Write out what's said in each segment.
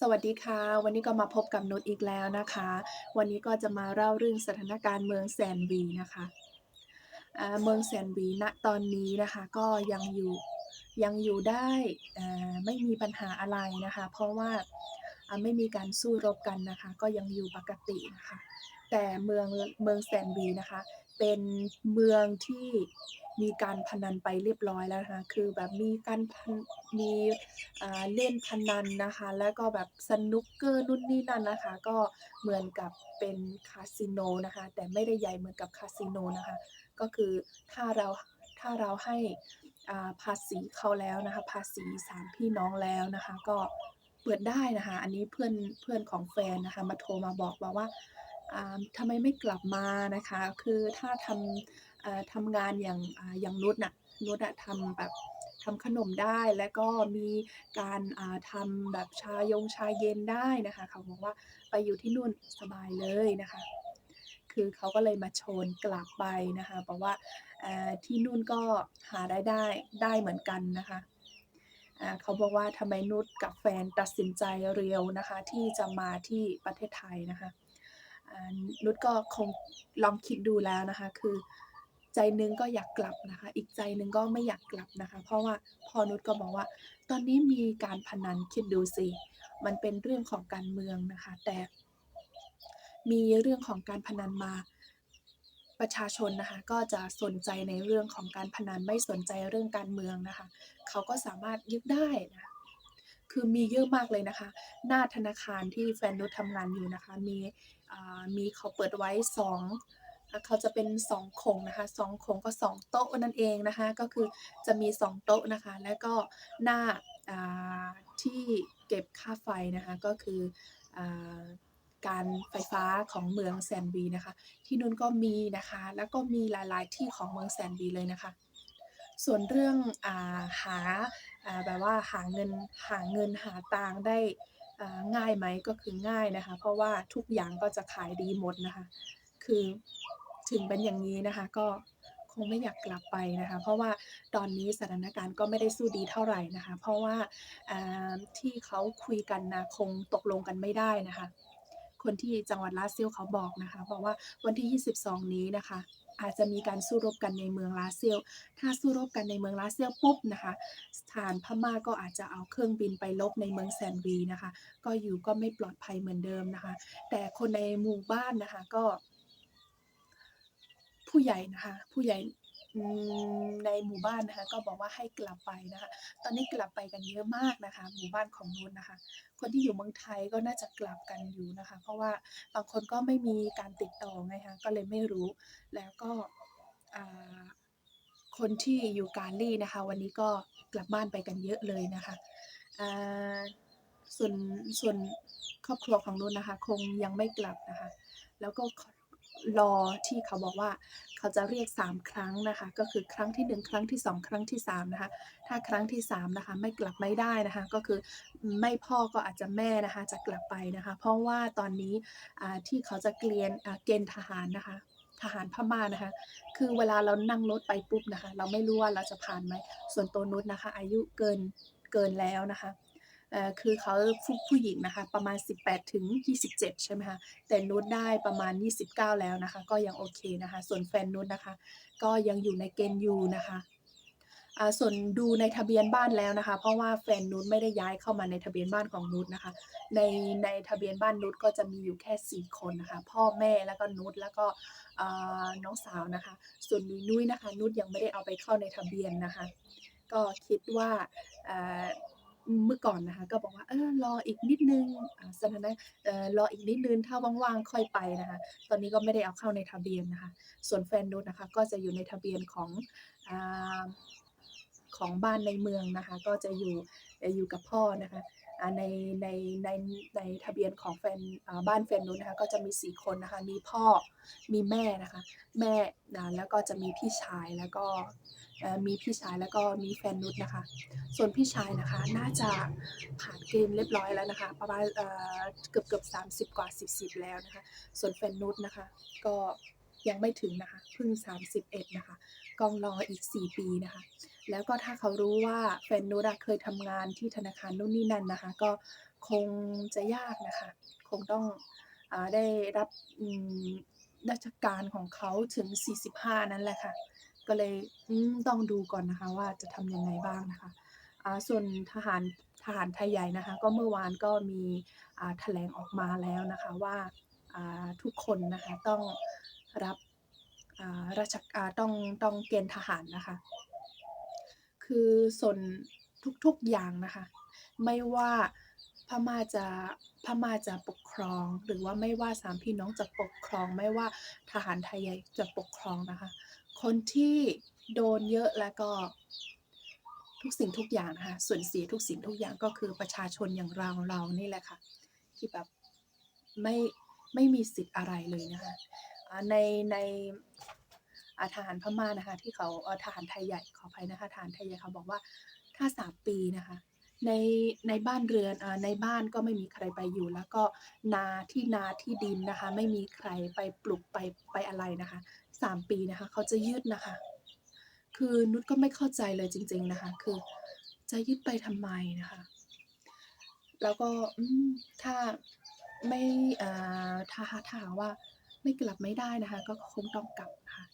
สวัสดีค่ะ วันนี้ก็มาพบกับนุชอีกแล้วนะคะ วันนี้ก็จะมาเล่าเรื่องสถานการณ์เมืองแสนวีนะคะเมืองแสนวีณตอนนี้นะคะก็ยังอยู่ยังอยู่ได้ไม่มีปัญหาอะไรนะคะ เพราะว่าไม่มีการสู้รบกันนะคะ ก็ยังอยู่ปกตินะคะ แต่เมืองเมืองแสนวีนะคะ เป็นเมืองที่ มีการพนันไปเรียบร้อยแล้วนะคะคือแบบมีการมีเล่นพนันนะคะ แล้วก็แบบสนุกเกอร์นู่นนี่นั่นนะคะ ก็เหมือนกับเป็นคาสิโนนะคะ แต่ไม่ได้ใหญ่เหมือนกับคาสิโนนะคะ ก็คือถ้าเราถ้าเราให้ภาษีเขาแล้วนะคะ ภาษีสามพี่น้องแล้วนะคะ ก็เปิดได้นะคะ อันนี้เพื่อนเพื่อนของแฟนนะคะ มาโทรมาบอกเราว่าอ่าทำไมไม่กลับมานะคะ คือถ้าทำอ่า ทำงานอย่างอย่างนุชน่ะนุชอะทำแบบทำขนมได้แล้วก็มีการาทำแบบชายงชาเย็นได้นะคะ เขาบอกว่าไปอยู่ที่นู่นสบายเลยนะคะ คือเขาก็เลยมาชนกลับไปนะคะบอกว่าอ่าที่นู่นก็หารายได้ได้เหมือนกันนะคะเขาบอกว่าทำไมนุชกับแฟนตัดสินใจเร็วนะคะ ที่จะมาที่ประเทศไทยนะคะนุชก็คงลองคิดดูแล้วนะคะ คือ ใจนึงก็อยากกลับนะคะ อีกใจนึงก็ไม่อยากกลับนะคะ เพราะว่าพอนุชก็บอกว่า ตอนนี้มีการพนันคิดดูสิมันเป็นเรื่องของการเมืองนะคะ แต่มีเรื่องของการพนันมาประชาชนนะคะก็จะสนใจในเรื่องของการพนันไม่สนใจเรื่องการเมืองนะคะเขาก็สามารถยึดได้นะคือมีเยอะมากเลยนะคะ หน้าธนาคารที่แฟนนุชทำงานอยู่นะคะ มีมีเขาเปิดไว้2อ่า เขาจะเป็น2โขงนะคะ2โขงก็2โต๊ะนั่นเองนะคะ ก็คือจะมี2โต๊ะนะคะ แล้วก็หน้าที่เก็บค่าไฟนะคะ ก็คืออการไฟฟ้าของเมืองแสนหวีนะคะ ที่นู่นก็มีนะคะ แล้วก็มีหลาย ๆ ที่ของเมืองแสนหวีเลยนะคะ ส่วนเรื่องอาหาอาแบบว่าหาเงินหาเงินหาตังได้ง่ายไหมก็คือง่ายนะคะ เพราะว่าทุกอย่างก็จะขายดีหมดนะคะ คือถึงเป็นอย่างงี้นะคะ ก็คงไม่อยากกลับไปนะคะ เพราะว่าตอนนี้สถานการณ์ก็ไม่ได้สู้ดีเท่าไหร่นะคะ เพราะว่าที่เขาคุยกันนะคงตกลงกันไม่ได้นะคะ คนที่จังหวัดลาเซี้ยวเขาบอกนะคะบอกว่าวันที่ 22 นี้นะคะอาจจะมีการสู้รบกันในเมืองลาเซี้ยว ถ้าสู้รบกันในเมืองลาเซี้ยวปุ๊บนะคะทางพม่าก็อาจจะเอาเครื่องบินไปรบในเมืองแสนวีนะคะ ก็อยู่ก็ไม่ปลอดภัยเหมือนเดิมนะคะ แต่คนในหมู่บ้านนะคะก็ ผู้ใหญ่นะคะ ผู้ใหญ่ในหมู่บ้านนะคะ ก็บอกว่าให้กลับไปนะคะ ตอนนี้กลับไปกันเยอะมากนะคะ หมู่บ้านของนุชนนะคะ คนที่อยู่เมืองไทยก็น่าจะกลับกันอยู่นะคะ เพราะว่าบางคนก็ไม่มีการติดต่อไงคะก็เลยไม่รู้แล้วก็คนที่อยู่กาลี่นะคะ วันนี้ก็กลับบ้านไปกันเยอะเลยนะคะส่วนส่วนครอบครัวของนุชนนะคะ คงยังไม่กลับนะคะ แล้วก็ รอที่เขาบอกว่าเขาจะเรียก 3 ครั้งนะคะ ก็คือครั้งที่ 1 ครั้งที่ 2 ครั้งที่3นะคะถ้าครั้งที่3นะคะไม่กลับไม่ได้นะคะ ก็คือไม่พ่อก็อาจจะแม่นะคะจะกลับไปนะคะ เพราะว่าตอนนี้ที่เขาจะเกลียนเกณฑ์ทหารนะคะทหารพม่านะคะ คือเวลาเรานั่งรถไปปุ๊บนะคะ เราไม่รู้ว่าเราจะผ่านไหม ส่วนตัวนุชนะคะ อายุเกินเกินแล้วนะคะ คือเขาผู้ผู้หญิงนะคะประมาณ 18-27 ใช่ไหมคะแต่นุชได้ประมาณ 29 แล้วนะคะ ก็ยังโอเคนะคะ ส่วนแฟนนุชนะคะ ก็ยังอยู่ในเกณฑ์อยู่นะคะส่วนดูในทะเบียนบ้านแล้วนะคะ เพราะว่าแฟนนุชไม่ได้ย้ายเข้ามาในทะเบียนบ้านของนุชนะคะ ในในทะเบียนบ้านนุชก็จะมีอยู่แค่ 4 คนนะคะ พ่อแม่แล้วก็นุชแล้วก็น้องสาวนะคะ ส่วนนุ้ยนะคะ นุชยังไม่ได้เอาไปเข้าในทะเบียนนะคะ ก็คิดว่า เมื่อก่อนนะคะ ก็บอกว่าเออรออีกนิดนึงสถานะเออรออีกนิดนึงถ้าว่างๆค่อยไปนะคะ ตอนนี้ก็ไม่ได้เอาเข้าในทะเบียนนะคะ ส่วนแฟนนุชนะคะ ก็จะอยู่ในทะเบียนของอของบ้านในเมืองนะคะ ก็จะอยู่อยู่กับพ่อนะคะในในในในทะเบียนของแฟนบ้านแฟนนุชนนะคะก็จะมี 4 คนนะคะ มีพ่อมีแม่นะคะ แม่อ่าแล้วก็จะมีพี่ชายแล้วก็ มีพี่ชายแล้วก็มีแฟนนุชนะคะ ส่วนพี่ชายนะคะน่าจะผ่านเกณฑ์เรียบร้อยแล้วนะคะ ประมาณเอ่อบเกือบๆ30กว่า40แล้วนะคะ ส่วนแฟนนุชนะคะ ก็ยังไม่ถึงนะคะเพิ่ง 31 นะคะต้องรออีก 4 ปีนะคะ แล้วก็ถ้าเขารู้ว่าแฟนนุชเคยทำงานที่ธนาคารนู่นนี่นั่นนะคะ ก็คงจะยากนะคะ คงต้องอได้รับราชการของเขาถึง 45 นั่นแหละค่ะ ก็เลยต้องดูก่อนนะคะว่าจะทำยังไงบ้างนะคะส่วนทหารทหารไทยใหญ่นะคะ ก็เมื่อวานก็มีแถลงออกมาแล้วนะคะว่าทุกคนนะคะต้องรับราชอ่าต้องต้องเกณฑ์ทหารนะคะ คือส่วนทุกๆอย่างนะคะ ไม่ว่าพม่าจะพม่าจะปกครอง หรือว่าไม่ว่าสามพี่น้องจะปกครอง ไม่ว่าทหารไทยใหญ่จะปกครองนะคะ คนที่โดนเยอะแล้วก็ทุกสิ่งทุกอย่างนะคะส่วนเสียทุกสิ่งทุกอย่างก็คือประชาชนอย่างเราเรานี่แหละค่ะที่แบบไม่ไม่มีสิทธิ์อะไรเลยนะคะในในอาทหารพม่านะคะที่เขาอ่อทหารไทยใหญ่ขออภัยนะคะทหารไทยใหญ่เขาบอกว่าถ้าสามปีนะคะในในบ้านเรือนอในบ้านก็ไม่มีใครไปอยู่ แล้วก็นาที่นาที่ดินนะคะ ไม่มีใครไปปลูกไปไปอะไรนะคะ สามปีนะคะ เขาจะยึดนะคะ คือนุชก็ไม่เข้าใจเลยจริง ๆนะคะ คือจะยึดไปทำไมนะคะ แล้วก็ถ้าไม่อ่าถ้าถาหากว่าไม่กลับไม่ได้นะคะ ก็คงต้องกลับนะคะ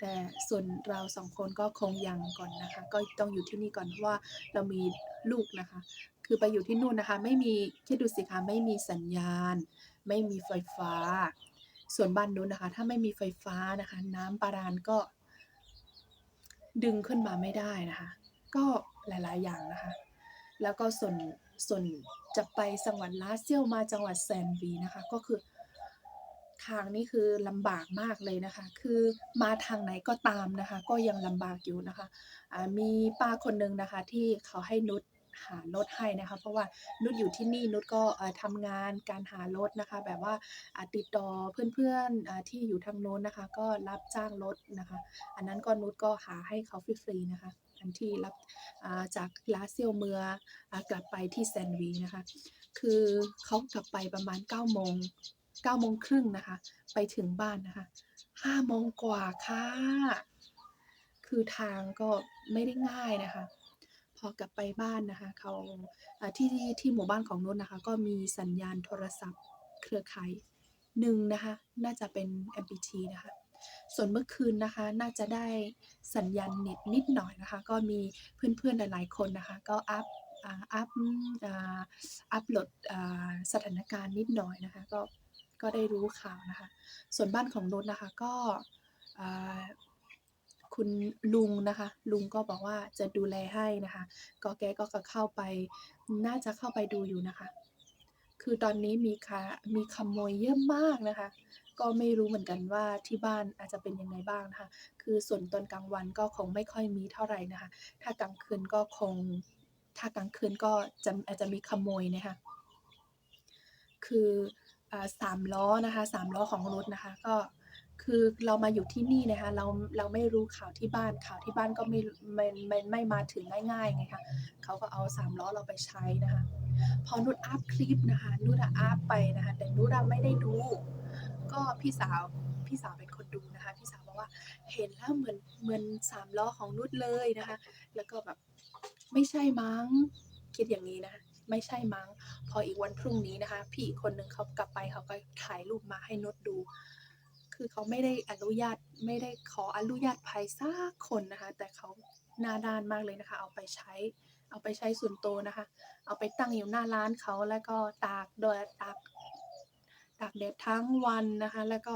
แต่ส่วนเราสองคนก็คงยังก่อนนะคะ ก็ต้องอยู่ที่นี่ก่อนเพราะว่าเรามีลูกนะคะ คือไปอยู่ที่นู่นนะคะ ไม่มีคิดดูสิคะไม่มีสัญญาณ ไม่มีไฟฟ้า ส่วนบ้านนู้นนะคะ ถ้าไม่มีไฟฟ้านะคะ น้ำบาดาลก็ ดึงขึ้นมาไม่ได้นะคะ ก็หลายๆ อย่างนะคะ แล้วก็ส่วนส่วนจะไปจังหวัดลาเซียวมาจังหวัดแซนวีนะคะ ก็คือทางนี่คือลำบากมากเลยนะคะ คือมาทางไหนก็ตามนะคะ ก็ยังลำบากอยู่นะคะอ่ามีป้าคนหนึ่งนะคะ ที่เขาให้นุช หารถให้นะคะ เพราะว่านุชอยู่ที่นี่นุชก็เอ่อทำงานการหารถนะคะ แบบว่าติดต่อเพื่อนๆที่อยู่ทางโน้นนะคะ ก็รับจ้างรถนะคะ อันนั้นก็นุชก็หาให้เขาฟรีๆนะคะอันที่รับจากลาเซียวเมืออ่ากลับไปที่แซนวีนะคะ คือเขากลับไปประมาณ9โมง9โมงครึ่งนะคะ ไปถึงบ้านนะคะ5โมงกว่าค่ะ คือทางก็ไม่ได้ง่ายนะคะ พอกลับไปบ้านนะคะเขาที่ที่หมู่บ้านของนุชนะคะก็มีสัญญาณโทรศัพท์เครือข่ายหนึ่งนะคะน่าจะเป็น MPT นะคะส่วนเมื่อคืนนะคะน่าจะได้สัญญาณเน็ตนิดหน่อยนะคะ ก็มีเพื่อนๆหลายๆคนนะคะ ก็อัปอ่าอัปอ่าอัปโหลดสถานการณ์นิดหน่อยนะคะก็ก็ได้รู้ข่าวนะคะ ส่วนบ้านของนุชนะคะก็ คุณลุงนะคะ ลุงก็บอกว่าจะดูแลให้นะคะ ก็แกก็เข้าไป น่าจะเข้าไปดูอยู่นะคะ คือตอนนี้มีค่ะมีขโมยเยอะมากนะคะ ก็ไม่รู้เหมือนกันว่าที่บ้านอาจจะเป็นยังไงบ้างนะคะ คือส่วนตอนกลางวันก็คงไม่ค่อยมีเท่าไหร่นะคะ ถ้ากลางคืนก็คง ถ้ากลางคืนก็จะอาจจะมีขโมยนะคะ คืออ่า3ล้อนะคะ3ล้อของนุชนะคะ ก็ คือเรามาอยู่ที่นี่นะคะเราเราไม่รู้ข่าวที่บ้านข่าวที่บ้านก็ไม่ไม่ไม่ไม่มาถึงง่ายๆไงคะเขาก็เอา3ล้อเราไปใช้นะคะ พอนุชอัปคลิปนะคะนุชอะอัปไปนะคะ แต่นุชไม่ได้ดู ก็พี่สาวพี่สาวเป็นคนดูนะคะ พี่สาวบอกว่าเห็นแล้วเหมือนเหมือน3ล้อของนุชเลยนะคะ แล้วก็แบบไม่ใช่มั้งคิดอย่างงี้นะคะไม่ใช่มั้ง พออีกวันพรุ่งนี้นะคะ พี่คนหนึ่งเขากลับไปเขาก็ถ่ายรูปมาให้นุชดู คือเขาไม่ได้อนุญาตไม่ได้ขออนุญาตใครสักคนนะคะ แต่เขาหน้าด้านมากเลยนะคะ เอาไปใช้ เอาไปใช้ส่วนตัวนะคะ เอาไปตั้งอยู่หน้าร้านเขาแล้วก็ตากแดดตากตากแดดทั้งวันนะคะ แล้วก็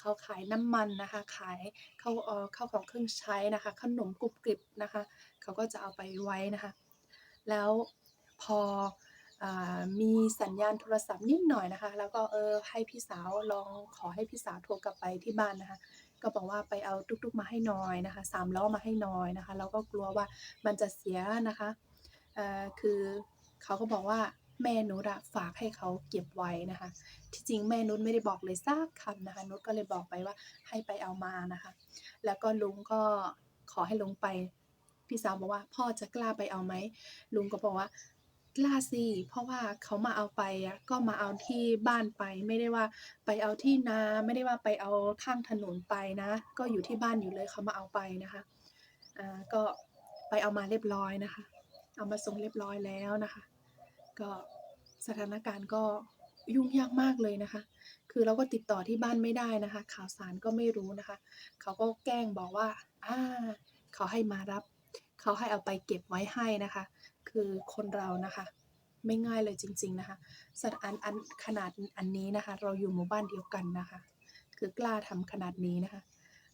เขาขายน้ำมันนะคะ ขายข้าวเอ่อข้าวของเครื่องใช้นะคะ ขนมกรุบกริบนะคะ เขาก็จะเอาไปไว้นะคะ แล้วพอ มีสัญญาณโทรศัพท์นิดหน่อยนะคะ แล้วก็เออให้พี่สาวลองขอให้พี่สาวโทรกลับไปที่บ้านนะคะ ก็บอกว่าไปเอาตุ๊กๆมาให้หน่อยนะคะ3ล้อมาให้หน่อยนะคะ เราก็กลัวว่ามันจะเสียนะคะเอ่อคือเขาก็บอกว่าแม่นุชอะฝากให้เขาเก็บไว้นะคะ ที่จริงแม่นุชไม่ได้บอกเลยสักคำนะคะ นุชก็เลยบอกไปว่าให้ไปเอามานะคะ แล้วก็ลุงก็ขอให้ลุงไป พี่สาวบอกว่าพ่อจะกล้าไปเอาไหมลุงก็บอกว่า ล้าสิ เพราะว่าเขามาเอาไปอะ ก็มาเอาที่บ้านไป ไม่ได้ว่าไปเอาที่นา ไม่ได้ว่าไปเอาข้างถนนไปนะ ก็อยู่ที่บ้านอยู่เลย เขามาเอาไปนะคะ อ่า ก็ไปเอามาเรียบร้อยนะคะ เอามาส่งเรียบร้อยแล้วนะคะ ก็สถานการณ์ก็ยุ่งยากมากเลยนะคะ คือเราก็ติดต่อที่บ้านไม่ได้นะคะ ข่าวสารก็ไม่รู้นะคะ เขาก็แกล้งบอกว่า อ่า เขาให้มารับ เขาให้เอาไปเก็บไว้ให้นะคะ คือคนเรานะคะ ไม่ง่ายเลยจริง ๆนะคะสถานอันขนาดอันนี้นะคะ เราอยู่หมู่บ้านเดียวกันนะคะ คือกล้าทำขนาดนี้นะคะ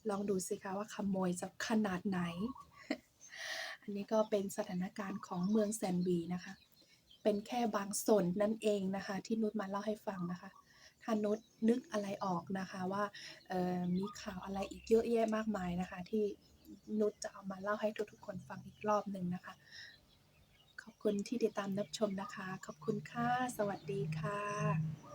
ลองดูสิคะว่าขโมยจะขนาดไหน อันนี้ก็เป็นสถานการณ์ของเมืองแซนวีนะคะ เป็นแค่บางส่วนนั่นเองนะคะ ที่นุชมาเล่าให้ฟังนะคะถ้านุชนึกอะไรออกนะคะว่ามีข่าวอะไรอีกเยอะแยะมากมายนะคะ ที่นุชจะเอามาเล่าให้ทุกๆคนฟังอีกรอบหนึ่งนะคะ คุณที่ติดตามรับชมนะคะ ขอบคุณค่ะ สวัสดีค่ะ